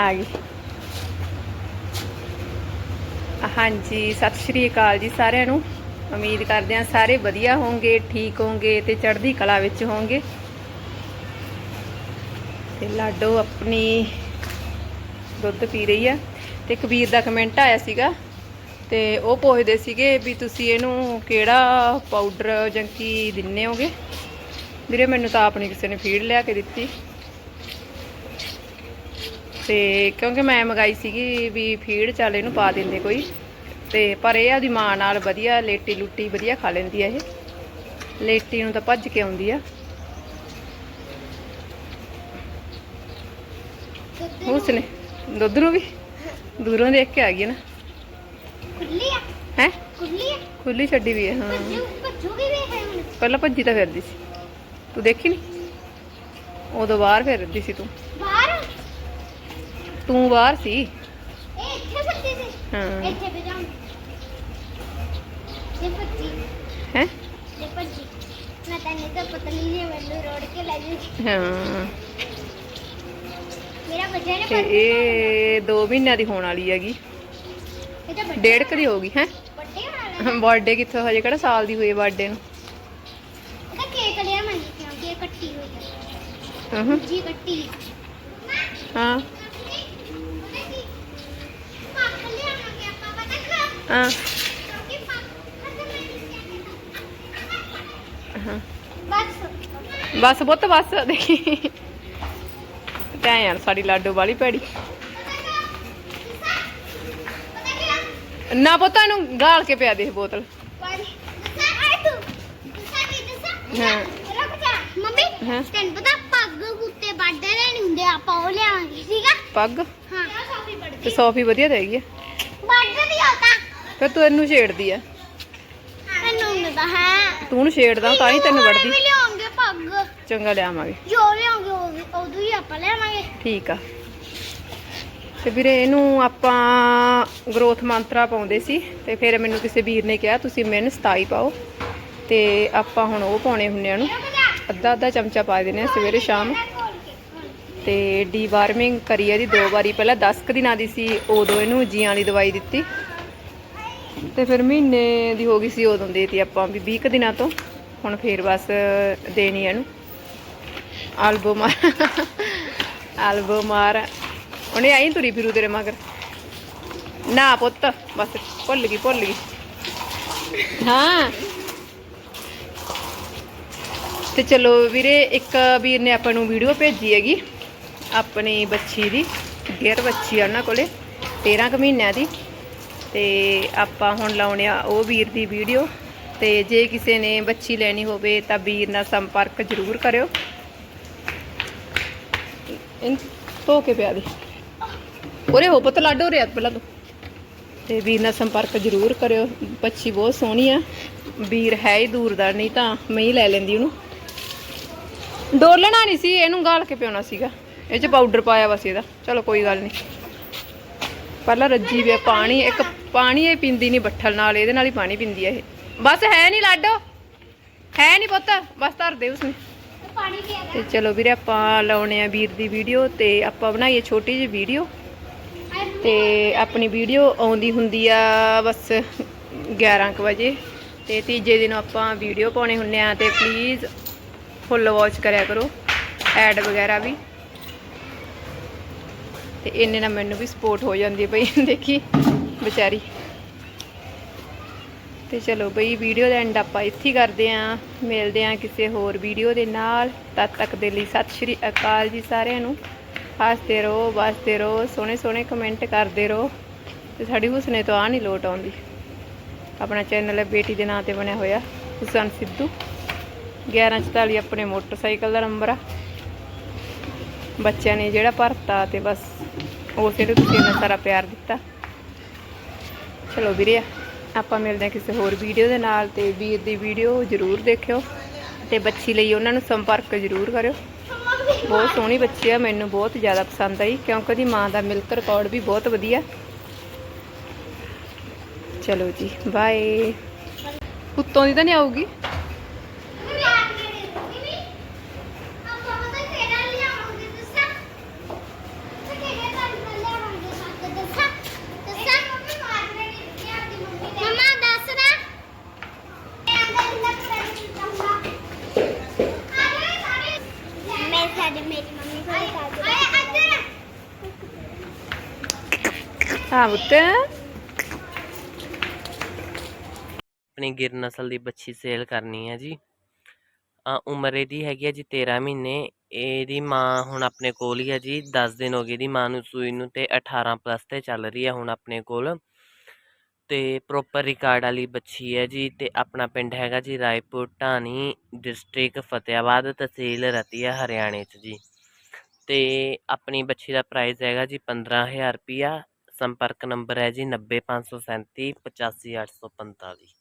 ਆ ਗਈ ਹਾਂਜੀ, ਸਤਿ ਸ਼੍ਰੀ ਅਕਾਲ ਜੀ ਸਾਰਿਆਂ ਨੂੰ। ਉਮੀਦ ਕਰਦੇ ਹਾਂ ਸਾਰੇ ਵਧੀਆ ਹੋਵੋਗੇ ਠੀਕ ਹੋਵੋਗੇ ਤੇ ਚੜ੍ਹਦੀ ਕਲਾ ਵਿੱਚ ਹੋਵੋਗੇ ਤੇ ਲਾਡੋ ਆਪਣੀ ਦੁੱਧ ਪੀ ਰਹੀ ਆ ਤੇ ਕਬੀਰ ਦਾ ਕਮੈਂਟ ਆਇਆ ਸੀਗਾ ਤੇ ਉਹ ਪੁੱਛਦੇ ਸੀਗੇ ਵੀ ਤੁਸੀਂ ਇਹਨੂੰ ਕਿਹੜਾ ਪਾਊਡਰ ਜਾਂ ਕੀ ਦਿੰਨੇ ਹੋਗੇ? ਵੀਰੇ, ਮੈਨੂੰ ਤਾਂ ਆਪਣੀ ਕਿਸੇ ਨੇ ਫੀਡ ਲਿਆ ਕੇ ਦਿੱਤੀ। ਤੇ ਕਿਉਂਕਿ ਮੈਂ ਮੰਗਾਈ ਸੀਗੀ ਵੀ ਫੀਡ ਚੱਲ ਇਹਨੂੰ ਪਾ ਦਿੰਦੇ ਕੋਈ। ਤੇ ਪਰ ਇਹ ਆਦੀ ਮਾਂ ਨਾਲ ਵਧੀਆ ਲੇਟੀ ਲੁੱਟੀ ਵਧੀਆ ਖਾ ਲੈਂਦੀ ਆ ਇਹ। ਲੇਟੀ ਨੂੰ ਤਾਂ ਭੱਜ ਕੇ ਆਉਂਦੀ ਆ। ਉਸਨੇ ਦੁੱਧ ਨੂੰ ਵੀ? ਦੂਰੋਂ ਦੇਖ ਕੇ ਆ ਗਈ ਨਾ। ਖੁੱਲੀ ਆ। ਹੈ? ਖੁੱਲੀ ਆ। ਖੁੱਲੀ ਛੱਡੀ ਵੀ ਹੈ ਹਾਂ। ਭੱਜੂ ਭੱਜੂਗੀ ਵੀ ਹੈ ਹੁਣ? ਪਹਿਲਾਂ ਭੱਜੀ ਤਾਂ ਫਿਰਦੀ ਸੀ। ਤੂੰ ਦੇਖੀ ਨਹੀਂ ਉਦੋਂ ਬਾਹਰ ਫਿਰਦੀ ਸੀ ਤੂੰ। ਤੂੰ ਬਾਹਰ ਸੀ। ਇਹ ਇੱਥੇ ਭੱਜੀ ਸੀ ਹਾਂ। ਇੱਥੇ ਜਾਉਂ ਇਹ ਭੱਜੀ। ਹੈ? ਇਹ ਭੱਜੀ। ਮੈਂ ਤਾਂ ਨਹੀਂ ਤਾਂ ਪਤਲੀ ਜਿਹੀ ਮੈਨੂੰ ਰੋੜ ਕੇ ਲੈ ਜੂਗੀ ਹਾਂ। ਮੇਰਾ ਬੱਚਾ ਨੇ ਤੇ ਇਹ 2 ਮਹੀਨਿਆਂ ਦੀ ਹੋਣ ਵਾਲੀ ਹੈਗੀ। ਇਹ ਤਾਂ ਵੱਡੇ ਡੇਢ ਕੁ ਦੀ ਹੋਗੀ ਹੈ? ਵੱਡੇ ਵਾਲਾ। ਬਰਥਡੇ ਕਿੱਥੋਂ ਹਜੇ ਕਿਹੜਾ ਸਾਲ ਦੀ ਹੋਈ ਬਰਥਡੇ ਨੂੰ? ਇਹਦਾ ਕੇਕ ਲਿਆ ਮੈਂ ਕਿਉਂਕਿ ਇਹ ਕੱਟੀ ਹੋਈ ਹੈ। ਹਾਂ ਜੀ ਕੱਟੀ। ਹਾਂ ਪੱਕ ਲਿਆਵਾਂਗੇ ਆਪਾਂ ਪਤਾ ਬਸ ਪੁੱਤ ਬਸ ਦੇਖੀ। ਤੈਂ ਯਾਰ ਸਾਡੀ ਲਾਡੋ ਵਾਲੀ ਕਿਉਂ ਨਾ ਪੁੱਤ ਇਹਨੂੰ ਗਾਲ ਕੇ ਪਿਆ ਦੇ ਬੋਤਲ। ਪਾਣੀ ਦੱਸਾਂ ਆਏ ਤੂੰ ਦੱਸਾਂ ਕੀ ਦੱਸਾਂ ਹਾਂ। ਮੰਮੀ। ਤੈਨੂੰ ਪਤਾ ਪੱਗ। ਕੁੱਤੇ ਵੱਢਦੇ ਨਹੀਂ ਹੁੰਦੇ ਆਪਾਂ ਉਹ ਲਿਆਵਾਂਗੇ ਠੀਕਾ ਪੱਗ? ਹਾਂ। ਤੇ ਸੌਫੀ ਵਧੀਆ ਹੈਗੀ ਆ। ਫਿਰ ਤੂੰ ਇਹਨੂੰ ਛੇੜਦੀ ਆ। ਮੈਨੂੰ ਪਤਾ ਹੈ। ਤੂੰ ਉਹਨੂੰ ਛੇੜਦਾ ਤਾਂ ਹੀ ਤੈਨੂੰ ਵੜਦੀ। ਵੀ ਲਿਆਉਂਗੇ ਪੱਗ। ਚੰਗਾ ਲਿਆਵਾਂਗੇ। ਜੋ ਲਿਆਉਂਗੇ ਉਹ ਵੀ ਉਦੋਂ ਹੀ ਆਪਾਂ ਲਿਆਵਾਂਗੇ। ਠੀਕ ਆ। ਤੇ ਵੀਰੇ ਇਹਨੂੰ ਆਪਾਂ ਗਰੋਥ ਮੰਤਰਾ ਪਾਉਂਦੇ ਸੀ ਤੇ ਫਿਰ ਮੈਨੂੰ ਕਿਸੇ ਵੀਰ ਨੇ ਕਿਹਾ ਤੁਸੀਂ ਮਿਹਨ 27 ਪਾਓ। ਤੇ ਆਪਾਂ ਹੁਣ ਉਹ ਪਾਉਣੇ ਹੁੰਨੇ ਆ ਨੂੰ ਅੱਧਾ ਅੱਧਾ ਚਮਚਾ ਪਾ ਦਿੰਦੇ ਆ ਸਵੇਰੇ ਸ਼ਾਮ ਤੇ ਡੀਵਾਰਮਿੰਗ ਕਰੀ ਇਹਦੀ ਦੋ ਵਾਰੀ। ਪਹਿਲਾਂ 10 ਕੁ ਦਿਨਾਂ ਦੀ ਸੀ ਉਦੋਂ ਇਹਨੂੰ ਜੀਆਂ ਵਾਲੀ ਦਵਾਈ ਦਿੱਤੀ। ਤੇ ਫਿਰ ਮਹੀਨੇ ਦੀ ਹੋ ਗਈ ਸੀ ਉਦੋਂ ਦੇਤੀ ਆਪਾਂ ਵੀ 20 ਦਿਨਾਂ ਤੋਂ। ਹੁਣ ਫੇਰ ਬਸ ਦੇਣੀ ਆ ਇਹਨੂੰ। ਆਲਬੋਮਾਰ ਆਲਬੋਮਾਰ ਉਹਨੇ ਆਈ ਤੁਰੀ ਫਿਰੂ ਤੇਰੇ ਮਗਰ। ਨਾ ਪੁੱਤ, ਬਸ ਭੁੱਲ ਗਈ ਭੁੱਲ ਗਈ। ਹਾਂ। ਤੇ ਚਲੋ ਵੀਰੇ, ਇੱਕ ਵੀਰ ਨੇ ਆਪਾਂ ਨੂੰ ਵੀਡੀਓ ਭੇਜੀ ਹੈਗੀ, ਆਪਣੀ ਬੱਚੀ ਦੀ ਗੇਰ ਬੱਚੀ ਆ ਉਹਨਾਂ ਕੋਲੇ 13 ਕੁ ਮਹੀਨਿਆਂ ਦੀ। ਤੇ ਆਪਾਂ ਹੁਣ ਲਾਉਣੇ ਆ ਉਹ ਵੀਰ ਦੀ ਵੀਡੀਓ। ਤੇ ਜੇ ਕਿਸੇ ਨੇ ਬੱਚੀ ਲੈਣੀ ਹੋਵੇ ਤਾਂ ਵੀਰ ਨਾਲ ਸੰਪਰਕ ਜ਼ਰੂਰ ਕਰਿਓ। ਇਨ ਧੋ ਕੇ ਪਿਆ ਦੇ। ਉਰੇ ਹੋ ਪੁੱਤ, ਲਾਡੋ ਰਿਆ ਪਹਿਲਾਂ ਤੂੰ ਤੇ ਵੀਰ ਨਾਲ ਸੰਪਰਕ ਜ਼ਰੂਰ ਕਰਿਓ ਬੱਚੀ ਬਹੁਤ ਸੋਹਣੀ ਆ। ਵੀਰ ਹੈ ਹੀ ਦੂਰ ਦਾ, ਨਹੀਂ ਤਾਂ ਮੈਂ ਹੀ ਲੈ ਲੈਂਦੀ ਉਹਨੂੰ। ਡੋਲਣਾ ਨਹੀਂ ਸੀ, ਇਹਨੂੰ ਗਾਲ ਕੇ ਪਿਆਉਣਾ ਸੀਗਾ। ਇਹ ਚ ਪਾਊਡਰ ਪਾਇਆ ਵਾ ਸੀ ਇਹਦਾ। ਚਲੋ ਕੋਈ ਗੱਲ ਨਹੀਂ। ਪਹਿਲਾਂ ਰੱਜੀ ਵੇ ਪਾਣੀ, ਇੱਕ ਪਾਣੀ ਇਹ ਪੀਂਦੀ ਨਹੀਂ ਬੱਠਲ ਨਾਲ, ਇਹਦੇ ਨਾਲ ਹੀ ਪਾਣੀ ਪੀਂਦੀ ਆ ਇਹ। ਬਸ ਹੈ ਨਹੀਂ ਲਾਡੋ, ਹੈ ਨਹੀਂ ਪੁੱਤ, ਬਸ ਧਰ ਦੇ ਉਸਨੇ। ਤੇ ਚਲੋ ਵੀਰੇ ਆਪਾਂ ਲਾਉਣੇ ਆ ਵੀਰ ਦੀ ਵੀਡੀਓ ਤੇ ਆਪਾਂ ਬਣਾਈਏ ਛੋਟੀ ਜਿਹੀ ਵੀਡੀਓ। ਤੇ ਆਪਣੀ ਵੀਡੀਓ ਆਉਂਦੀ ਹੁੰਦੀ ਆ ਬਸ 11 ਕੁ ਵਜੇ। ਤੇ ਤੀਜੇ ਦਿਨ ਆਪਾਂ ਵੀਡੀਓ ਪਾਉਣੇ ਹੁੰਨੇ ਆ ਤੇ ਪਲੀਜ਼ ਫੁੱਲ ਵਾਚ ਕਰਿਆ ਕਰੋ ਐਡ ਵਗੈਰਾ ਵੀ। ਤੇ ਇੰਨੇ ਨਾਲ ਮੈਨੂੰ ਵੀ ਸਪੋਰਟ ਹੋ ਜਾਂਦੀ ਹੈ ਬਈ, ਦੇਖੀ। ਵਿਚਾਰੀ। ਤੇ ਚਲੋ ਬਈ ਵੀਡੀਓ ਦਾ ਐਂਡ ਆਪਾਂ ਇੱਥੇ ਕਰਦੇ ਆਂ ਮਿਲਦੇ ਆਂ ਕਿਸੇ ਹੋਰ ਵੀਡੀਓ ਦੇ ਨਾਲ। ਤਦ ਤੱਕ ਦੇ ਲਈ ਸਤਿ ਸ਼੍ਰੀ ਅਕਾਲ ਜੀ ਸਾਰਿਆਂ ਨੂੰ। ਹੱਸਦੇ ਰਹੋ, ਵਸਦੇ ਰਹੋ, ਸੋਹਣੇ ਸੋਹਣੇ ਕਮੈਂਟ ਕਰਦੇ ਰਹੋ। ਤੇ ਸਾਡੀ ਹੁਸਨੇ ਤੋਂ ਆ ਨਹੀਂ ਲੋਟ ਆਉਂਦੀ। ਆਪਣਾ ਚੈਨਲ ਹੈ ਬੇਟੀ ਦੇ ਨਾਂ ਤੇ ਬਣਿਆ ਹੋਇਆ। ਹੁਸਨ ਸਿੱਧੂ। 1144 ਆਪਣੇ ਮੋਟਰਸਾਈਕਲ ਦਾ ਨੰਬਰ ਆ। ਬੱਚਿਆਂ ਨੇ ਜਿਹੜਾ ਭਰਤਾ ਤੇ ਬਸ ਉਸੇ ਨੂੰ ਤੁਸੀਂ ਇੰਨਾ ਸਾਰਾ ਪਿਆਰ ਦਿੱਤਾ। ਚਲੋ ਵੀਰੇ, ਆਪਾਂ ਮਿਲਦੇ ਹਾਂ ਕਿਸੇ ਹੋਰ ਵੀਡੀਓ ਦੇ ਨਾਲ ਤੇ ਵੀਰ ਦੀ ਵੀਡੀਓ ਜ਼ਰੂਰ ਦੇਖਿਓ ਤੇ ਬੱਚੀ ਲਈ ਉਹਨਾਂ ਨੂੰ ਸੰਪਰਕ ਜ਼ਰੂਰ ਕਰਿਓ। ਬਹੁਤ ਸੋਹਣੀ ਬੱਚੀ ਆ, ਮੈਨੂੰ ਬਹੁਤ ਜ਼ਿਆਦਾ ਪਸੰਦ ਆਈ ਕਿਉਂਕਿ ਉਹਦੀ ਮਾਂ ਦਾ ਮਿਲਕ ਰਿਕਾਰਡ ਵੀ ਬਹੁਤ ਵਧੀਆ। ਚਲੋ ਜੀ ਬਾਏ ਉੱਤੋਂ ਦੀ ਤਾਂ ਨਹੀਂ ਆਊਗੀ ਆਪਾਂ ਪਤਾ ਕਿਹੜਾ ਲਿਆਵਾਂਗੇ ਦੱਸਾਂ ਤੇ ਕਿਹੜਾ ਹਾਂ ਪੁੱਤ ਆਪਣੀ ਗਿਰ ਨਸਲ ਦੀ ਬੱਚੀ ਸੇਲ ਕਰਨੀ ਹੈ ਜੀ। ਆ ਉਮਰ ਇਹਦੀ ਹੈਗੀ ਹੈ ਜੀ 13 ਮਹੀਨੇ। ਇਹਦੀ ਮਾਂ ਹੁਣ ਆਪਣੇ ਕੋਲ ਹੀ ਹੈ ਜੀ। 10 ਦਿਨ ਹੋ ਗਏ ਦੀ ਮਾਂ ਨੂੰ ਸੂਈ ਨੂੰ ਤੇ 18 ਪਲੱਸ ਤੇ ਚੱਲ ਰਹੀ ਹੈ ਹੁਣ ਆਪਣੇ ਕੋਲ। ਤੇ ਪ੍ਰੋਪਰ ਰਿਕਾਰਡ ਵਾਲੀ ਬੱਚੀ ਹੈ ਜੀ ਤੇ ਆਪਣਾ ਪਿੰਡ ਹੈਗਾ ਜੀ ਰਾਏਪੁਰ ਢਾਣੀ ਡਿਸਟ੍ਰਿਕਟ ਫਤਿਆਬਾਦ ਤਹਿਸੀਲ ਰਤੀਆ, ਹਰਿਆਣੇ 'ਚ ਜੀ। ਤੇ ਆਪਣੀ ਬੱਚੀ ਦਾ ਪ੍ਰਾਈਸ ਹੈਗਾ ਜੀ 15000 ਰੁਪਿਆ ਸੰਪਰਕ ਨੰਬਰ ਹੈ ਜੀ 90537 85845